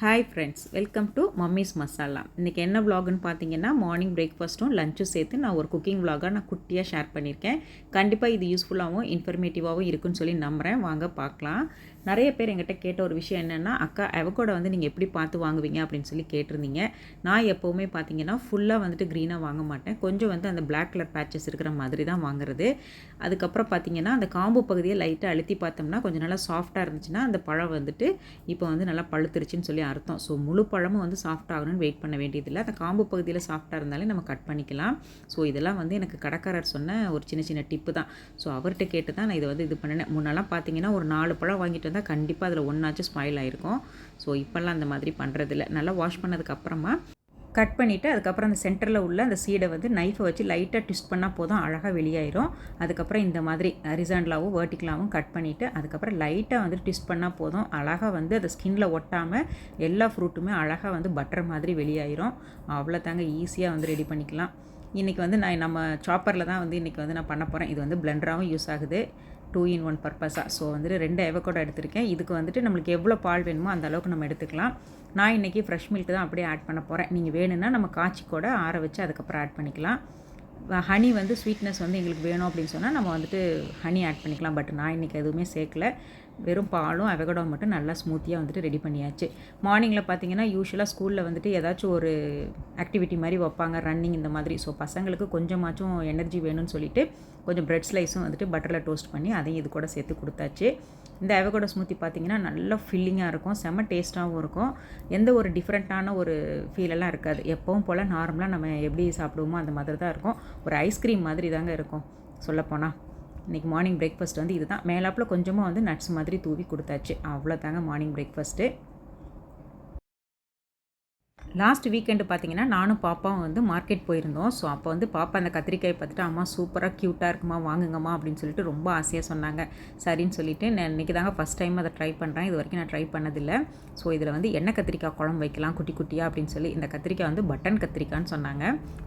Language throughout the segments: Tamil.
Hi friends welcome to mummy's masala இன்றைக்கி என்ன vlogனு பார்த்தீங்கன்னா மார்னிங் பிரேக்ஃபாஸ்ட்டும் லஞ்சும் சேர்த்து நான் ஒரு குக்கிங் vlog-ஆ நான் குட்டியாக ஷேர் பண்ணியிருக்கேன் கண்டிப்பாக இது யூஸ்ஃபுல்லாகவும் இன்ஃபர்மேட்டிவாகவும் இருக்குன்னு சொல்லி நம்புகிறேன் வாங்க பார்க்கலாம் நிறைய பேர் எங்கிட்ட கேட்ட ஒரு விஷயம் என்னென்னா அக்கா அவகோட வந்து நீங்கள் எப்படி பார்த்து வாங்குவீங்க? அப்படின்னு சொல்லி கேட்டிருந்தீங்க. நான் எப்போவுமே பார்த்தீங்கன்னா ஃபுல்லாக வந்துட்டு க்ரீனாக வாங்க மாட்டேன். கொஞ்சம் வந்து அந்த பிளாக் கலர் பேச்சஸ் இருக்கிற மாதிரி தான் வாங்குறது. அதுக்கப்புறம் பார்த்தீங்கன்னா அந்த காம்பு பகுதியை லைட்டாக அழுத்தி பார்த்தோம்னா கொஞ்சம் நல்லா சாஃப்டாக இருந்துச்சுன்னா அந்த பழம் வந்துட்டு இப்போ வந்து நல்லா பழுத்துருச்சுன்னு சொல்லி அர்த்தம். ஸோ முழு பழமும் வந்து சாஃப்ட் ஆகணும்னு வெயிட் பண்ண வேண்டியதில்லை. அந்த காம்பு பகுதியில் சாஃப்டாக இருந்தாலே நம்ம கட் பண்ணிக்கலாம். ஸோ இதெல்லாம் வந்து எனக்கு கடைக்காரர் சொன்ன ஒரு சின்ன சின்ன டிப்பு தான். ஸோ அவர்கிட்ட கேட்டு தான் நான் இதை வந்து இது பண்ணினேன் முன்னெல்லாம் பார்த்தீங்கன்னா ஒரு நாலு பழம் வாங்கிட்டு வந்தால் கண்டிப்பாக அதில் ஒன்றாச்சும் ஸ்பாயில் ஆயிருக்கும். ஸோ இப்போல்லாம் அந்த மாதிரி பண்ணுறதில்ல நல்லா வாஷ் பண்ணதுக்கப்புறமா கட் பண்ணிவிட்டு அதுக்கப்புறம் அந்த சென்டரில் உள்ள அந்த சீடை வந்து நைஃபை வச்சு லைட்டாக ட்விஸ்ட் பண்ணால் போதும் அழகாக வெளியாயிரும். அதுக்கப்புறம் இந்த மாதிரி ஹரிசாண்டலாகவும் வேர்ட்டிக்கலாகவும் கட் பண்ணிவிட்டு அதுக்கப்புறம் லைட்டாக வந்து ட்விஸ்ட் பண்ணால் போதும். அழகாக வந்து அந்த ஸ்கின்ல ஒட்டாமல் எல்லா ஃப்ரூட்டுமே அழகாக வந்து பட்டர் மாதிரி வெளியாயிரும். அவ்வளோ தாங்க ஈஸியாக வந்து ரெடி பண்ணிக்கலாம். இன்றைக்கி வந்து நான் நம்ம சாப்பரில் தான் வந்து இன்றைக்கி வந்து நான் பண்ண போகிறேன் இது வந்து பிளெண்டராகவும் யூஸ் ஆகுது. டூ இன் ஒன் பர்பஸாக ஸோ வந்துட்டு ரெண்டு எவக்கோடோ எடுத்திருக்கேன். இதுக்கு வந்துட்டு நம்மளுக்கு எவ்வளோ பால் வேணுமோ அந்த அளவுக்கு நம்ம எடுத்துக்கலாம். நான் இன்றைக்கி ஃப்ரெஷ் மில்க் தான் அப்படியே ஆட் பண்ண போகிறேன் நீங்கள் வேணும்னா நம்ம காய்ச்சி கூட ஆற வச்சு அதுக்கப்புறம் ஆட் பண்ணிக்கலாம். ஹனி வந்து ஸ்வீட்னஸ் வந்து எங்களுக்கு வேணும் அப்படின்னு சொன்னால் நம்ம வந்துட்டு ஹனி ஆட் பண்ணிக்கலாம். பட் நான் இன்றைக்கி எதுவுமே சேர்க்கல. வெறும் பாலும் அவகடோ மட்டும் நல்லா ஸ்மூத்தியாக வந்துட்டு ரெடி பண்ணியாச்சு. மார்னிங்கில் பார்த்தீங்கன்னா யூஸ்வலாக ஸ்கூலில் வந்துட்டு ஏதாச்சும் ஒரு ஆக்டிவிட்டி மாதிரி வைப்பாங்க ரன்னிங் இந்த மாதிரி. ஸோ பசங்களுக்கு கொஞ்சமாச்சும் எனர்ஜி வேணும்னு சொல்லிட்டு கொஞ்சம் பிரெட் ஸ்லைஸும் வந்துட்டு பட்டரில் டோஸ்ட் பண்ணி அதையும் இது கூட சேர்த்து கொடுத்தாச்சு. இந்த அவகோடோ ஸ்மூத்தி பார்த்தீங்கன்னா நல்லா ஃபில்லிங்காக இருக்கும் செம்ம டேஸ்ட்டாகவும் இருக்கும். எந்த ஒரு டிஃப்ரெண்ட்டான ஒரு ஃபீலெல்லாம் இருக்காது. எப்பவும் போல் நார்மலாக நம்ம எப்படி சாப்பிடுவோமோ அந்த மாதிரி தான் இருக்கும். ஒரு ஐஸ்கிரீம் மாதிரி தாங்க இருக்கும் சொல்லப்போனால் இன்றைக்கி மார்னிங் பிரேக்ஃபாஸ்ட் வந்து இதுதான். மேலாப்பில் கொஞ்சமாக வந்து நட்ஸ் மாதிரி தூவி கொடுத்தாச்சு. அவ்வளோ தாங்க மார்னிங் பிரேக்ஃபாஸ்ட்டு லாஸ்ட் வீக்கெண்டு பார்த்தீங்கன்னா நானும் பாப்பாவும் வந்து மார்க்கெட் போயிருந்தோம். ஸோ அப்போ வந்து பாப்பா அந்த கத்திரிக்காய் பார்த்துட்டு அம்மா சூப்பராக க்யூட்டாக இருக்குமா வாங்குங்கம்மா அப்படின்னு சொல்லிட்டு ரொம்ப ஆசையாக சொன்னாங்க. சரின்னு சொல்லிட்டு நான் இன்றைக்கி தாங்க ஃபஸ்ட் டைம் அதை ட்ரை பண்ணுறேன் இது வரைக்கும் நான் ட்ரை பண்ணதில்லை. ஸோ இதில் வந்து எண்ணெய் கத்திரிக்காய் குழம்பு வைக்கலாம் குட்டி குட்டியாக அப்படின்னு சொல்லி இந்த கத்திரிக்காய் வந்து பட்டன் கத்திரிக்காய்ன்னு சொன்னாங்க.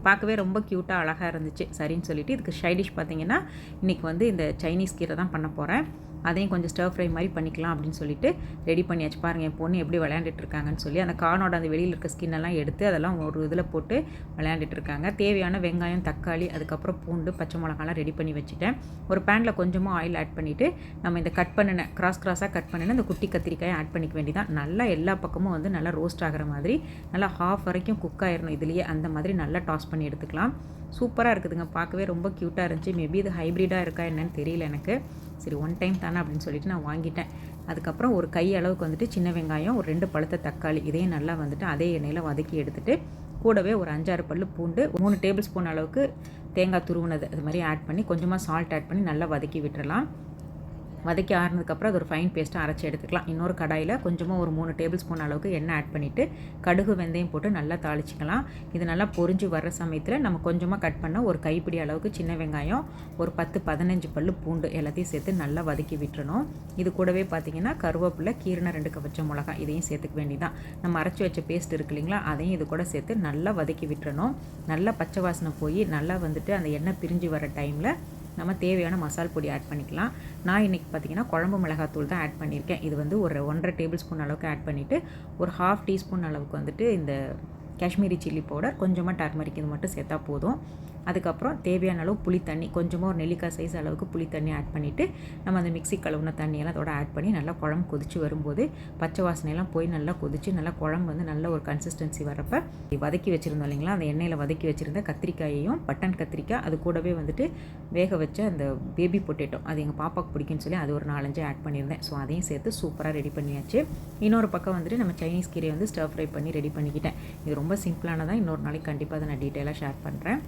பார்க்கவே ரொம்ப க்யூட்டாக அழகாக இருந்துச்சு. சரின்னு சொல்லிட்டு இதுக்கு சைடிஷ் பார்த்தீங்கன்னா இன்றைக்கி வந்து இந்த சைனீஸ் கீரை தான் பண்ண போகிறேன் அதையும் கொஞ்சம் ஸ்டர் ஃப்ரை மாதிரி பண்ணிக்கலாம் அப்படின்னு சொல்லிட்டு ரெடி பண்ணியாச்சு. பாருங்கள் என் பொண்ணு எப்படி விளையாண்டுட்டு இருக்காங்கன்னு சொல்லி அந்த கானோட அந்த வெளியில் இருக்க ஸ்கின் எல்லாம் எடுத்து அதெல்லாம் ஒரு இதில் போட்டு விளையாண்டுட்டு இருக்காங்க தேவையான வெங்காயம் தக்காளி அதுக்கப்புறம் பூண்டு பச்சை மிளகாலாம் ரெடி பண்ணி வச்சுட்டேன். ஒரு பேனில் கொஞ்சமாக ஆயில் ஆட் பண்ணிவிட்டு நம்ம இந்த கட் பண்ணின கிராஸ் கிராஸாக கட் பண்ணின இந்த குட்டி கத்திரிக்காயை ஆட் பண்ணிக்க வேண்டியதான் நல்லா எல்லா பக்கமும் வந்து நல்லா ரோஸ்ட் ஆகிற மாதிரி நல்லா ஹாஃப் வரைக்கும் குக் ஆயிடணும் இதுலேயே அந்த மாதிரி நல்லா டாஸ் பண்ணி எடுத்துக்கலாம். சூப்பராக இருக்குதுங்க. பார்க்கவே ரொம்ப க்யூட்டாக இருந்துச்சு. மேபி இது ஹைப்ரிடாக இருக்கா என்னன்னு தெரியல எனக்கு. சரி ஒன் டைம் தானே அப்படின்னு சொல்லிட்டு நான் வாங்கிட்டேன். அதுக்கப்புறம் ஒரு கை அளவுக்கு வந்துட்டு சின்ன வெங்காயம் ஒரு ரெண்டு பழுத்த தக்காளி இதையும் நல்லா வந்துட்டு அதே எண்ணெயில் வதக்கி எடுத்துகிட்டு கூடவே ஒரு அஞ்சாறு பல் பூண்டு மூணு டேபிள் ஸ்பூன் அளவுக்கு தேங்காய் துருவினது. அது மாதிரி ஆட் பண்ணி கொஞ்சமாக சால்ட் ஆட் பண்ணி நல்லா வதக்கி விட்டுறலாம். வதக்கி ஆறுனதுக்கப்புறம் அது ஒரு ஃபைன் பேஸ்ட்டாக அரைச்சி எடுத்துக்கலாம். இன்னொரு கடாயில் கொஞ்சமாக ஒரு மூணு டேபிள் ஸ்பூன் அளவுக்கு எண்ணெய் ஆட் பண்ணிவிட்டு கடுகு வெந்தயம் போட்டு நல்லா தாளிச்சிக்கலாம். இது நல்லா பொரிஞ்சு வர்ற சமயத்தில் நம்ம கொஞ்சமாக கட் பண்ண ஒரு கைப்பிடி அளவுக்கு சின்ன வெங்காயம் ஒரு பத்து பதினஞ்சு பல் பூண்டு எல்லாத்தையும் சேர்த்து நல்லா வதக்கி விட்டுறணும். இது கூடவே பார்த்தீங்கன்னா கருவேப்பிலை கீரணை ரெண்டு கவச்ச மிளகாய் இதையும் சேர்த்துக்க வேண்டிதான் நம்ம அரைச்சி வச்ச பேஸ்ட் இருக்கு இல்லைங்களா அதையும் இது கூட சேர்த்து நல்லா வதக்கி விட்டுறணும். நல்லா பச்சை வாசனை போய் நல்லா வந்துட்டு அந்த எண்ணெய் பிரிஞ்சு வர டைமில் நம்ம தேவையான மசால் பொடி ஆட் பண்ணிக்கலாம். நான் இன்றைக்கி பார்த்தீங்கன்னா குழம்பு மிளகாத்தூள் தான் ஆட் பண்ணியிருக்கேன். இது வந்து ஒரு ஒன்றரை டேபிள் ஸ்பூன் அளவுக்கு ஆட் பண்ணிவிட்டு ஒரு ஹாஃப் டீஸ்பூன் அளவுக்கு வந்துட்டு இந்த காஷ்மீரி சில்லி பவுடர் கொஞ்சமாக டர்மரிக் இது மட்டும் சேர்த்தா போதும். அதுக்கப்புறம் தேவையான அளவு புளி தண்ணி கொஞ்சமாக ஒரு நெல்லிக்காய் சைஸ் அளவுக்கு புளி தண்ணி ஆட் பண்ணிவிட்டு நம்ம அந்த மிக்சி கழுவுன தண்ணியெல்லாம் அதோட ஆட் பண்ணி நல்லா குழம்பு கொதிச்சு வரும்போது பச்சை வாசனையெல்லாம் போய் நல்லா கொதிச்சு நல்லா குழம்பு வந்து நல்ல ஒரு கன்சிஸ்டன்சி வரப்போ வதக்கி வச்சுருந்தோம் இல்லைங்களா? அந்த எண்ணெயில் வதக்கி வச்சுருந்த கத்திரிக்காயையும் பட்டன் கத்திரிக்காய் அது கூடவே வந்துட்டு வேக வச்ச அந்த பேபி பொட்டேட்டோ அது எங்கள் பாப்பாவுக்கு பிடிக்கும்னு சொல்லி அது ஒரு நாலஞ்சு ஆட் பண்ணியிருந்தேன். ஸோ அதையும் சேர்த்து சூப்பராக ரெடி பண்ணியாச்சு. இன்னொரு பக்கம் வந்துட்டு நம்ம சைனீஸ் கீரையை வந்து ஸ்டர் ஃப்ரை பண்ணி ரெடி பண்ணிக்கிட்டேன். இது ரொம்ப சிம்பிளானதான் இன்னொரு நாளைக்கு கண்டிப்பாக அதை நான் டீட்டெயிலாக ஷேர் பண்ணுறேன்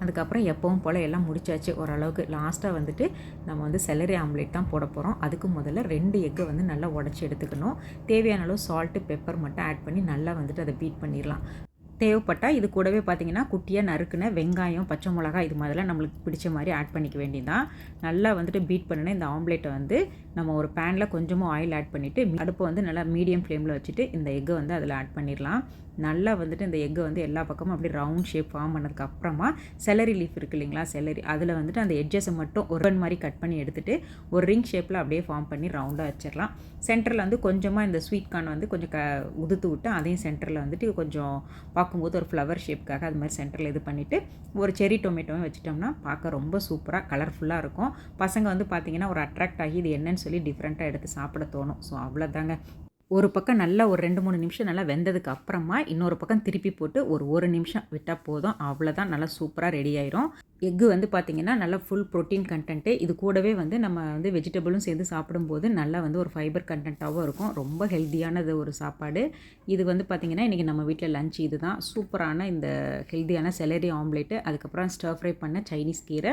அதுக்கப்புறம் எப்பவும் போல் எல்லாம் முடிச்சாச்சு. ஓரளவுக்கு லாஸ்ட்டாக வந்துட்டு நம்ம வந்து செலரி ஆம்லேட் தான் போட போகிறோம் அதுக்கு முதல்ல ரெண்டு எக்கை வந்து நல்லா உடச்சி எடுத்துக்கணும். தேவையான அளவு சால்ட்டு பெப்பர் மட்டும் ஆட் பண்ணி நல்லா வந்துட்டு அதை பீட் பண்ணிடலாம் தேவைப்பட்டால் இது கூடவே பார்த்தீங்கன்னா குட்டியாக நறுக்குன வெங்காயம் பச்சை மிளகாய் இது மாதிரிலாம் நம்மளுக்கு பிடிச்ச மாதிரி ஆட் பண்ணிக்க வேண்டியதான் நல்லா வந்துட்டு பீட் பண்ணின இந்த ஆம்லேட்டை வந்து நம்ம ஒரு பேனில் கொஞ்சமாக ஆயில் ஆட் பண்ணிவிட்டு அடுப்பை வந்து நல்லா மீடியம் ஃப்ளேமில் வச்சுட்டு இந்த எக்கை வந்து அதில் ஆட் பண்ணிடலாம் நல்லா வந்துட்டு இந்த எக்கை வந்து எல்லா பக்கமும் அப்படியே ரவுண்ட் ஷேப் ஃபார்ம் பண்ணதுக்கு அப்புறமா செலரி லீஃப் இருக்கு இல்லைங்களா செலரி அதில் வந்துட்டு அந்த எட்ஜஸை மட்டும் ஒரு run மாதிரி கட் பண்ணி எடுத்துகிட்டு ஒரு ரிங் ஷேப்பில் அப்படியே ஃபார்ம் பண்ணி ரவுண்டாக வச்சிடலாம். சென்டரில் வந்து கொஞ்சமாக இந்த ஸ்வீட் கார்ன் வந்து கொஞ்சம் க உதுத்து விட்டு அதையும் சென்டரில் வந்துட்டு கொஞ்சம் பார்க்கும்போது ஒரு ஃப்ளவர் ஷேப்க்காக அது மாதிரி சென்டரில் இது பண்ணிவிட்டு ஒரு செரி டொமேட்டோவும் வச்சுட்டோம்னா பார்க்க ரொம்ப சூப்பராக கலர்ஃபுல்லாக இருக்கும். பசங்க வந்து பார்த்திங்கன்னா ஒரு அட்ராக்ட் ஆகி இது என்னன்னு சொல்லி டிஃப்ரெண்ட்டாக எடுத்து சாப்பிட தோணும். ஸோ அவ்வளோதாங்க ஒரு பக்கம் நல்லா ஒரு ரெண்டு மூணு நிமிஷம் நல்லா வெந்ததுக்கு அப்புறமா இன்னொரு பக்கம் திருப்பி போட்டு ஒரு ஒரு நிமிஷம் விட்டால் போதும். அவ்வளோதான் நல்லா சூப்பராக ரெடி ஆயிரும். எக்கு வந்து பார்த்திங்கன்னா நல்லா ஃபுல் ப்ரோட்டீன் கண்டென்ட்டு இது கூடவே வந்து நம்ம வந்து வெஜிடபிளும் சேர்ந்து சாப்பிடும்போது நல்லா வந்து ஒரு ஃபைபர் கண்டென்ட்டாகவும் இருக்கும். ரொம்ப ஹெல்த்தியானது ஒரு சாப்பாடு. இது வந்து பார்த்திங்கன்னா இன்றைக்கி நம்ம வீட்டில் லஞ்ச் இது தான் சூப்பரான இந்த ஹெல்த்தியான செலரி ஆம்லேட்டு அதுக்கப்புறம் ஸ்டர் ஃப்ரை பண்ண சைனீஸ் கீரை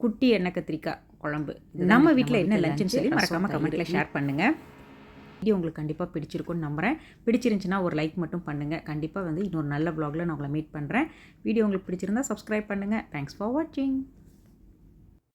குட்டி எண்ணெய் கத்திரிக்காய் குழம்பு. நம்ம வீட்டில் என்ன லஞ்சுன்னு சொல்லி மறக்காமல் கமெண்ட்டில் ஷேர் பண்ணுங்கள் வீடியோ உங்களுக்கு கண்டிப்பாக பிடிச்சிருக்கும்னு நம்புகிறேன் பிடிச்சிருந்துச்சுன்னா ஒரு லைக் மட்டும் பண்ணுங்கள் கண்டிப்பாக வந்து இன்னொரு நல்ல ப்ளாகில் நான் உங்களை மீட் பண்ணுறேன் வீடியோ உங்களுக்கு பிடிச்சிருந்தா சப்ஸ்கிரைப் பண்ணுங்கள் தேங்க்ஸ் ஃபார் வாட்சிங்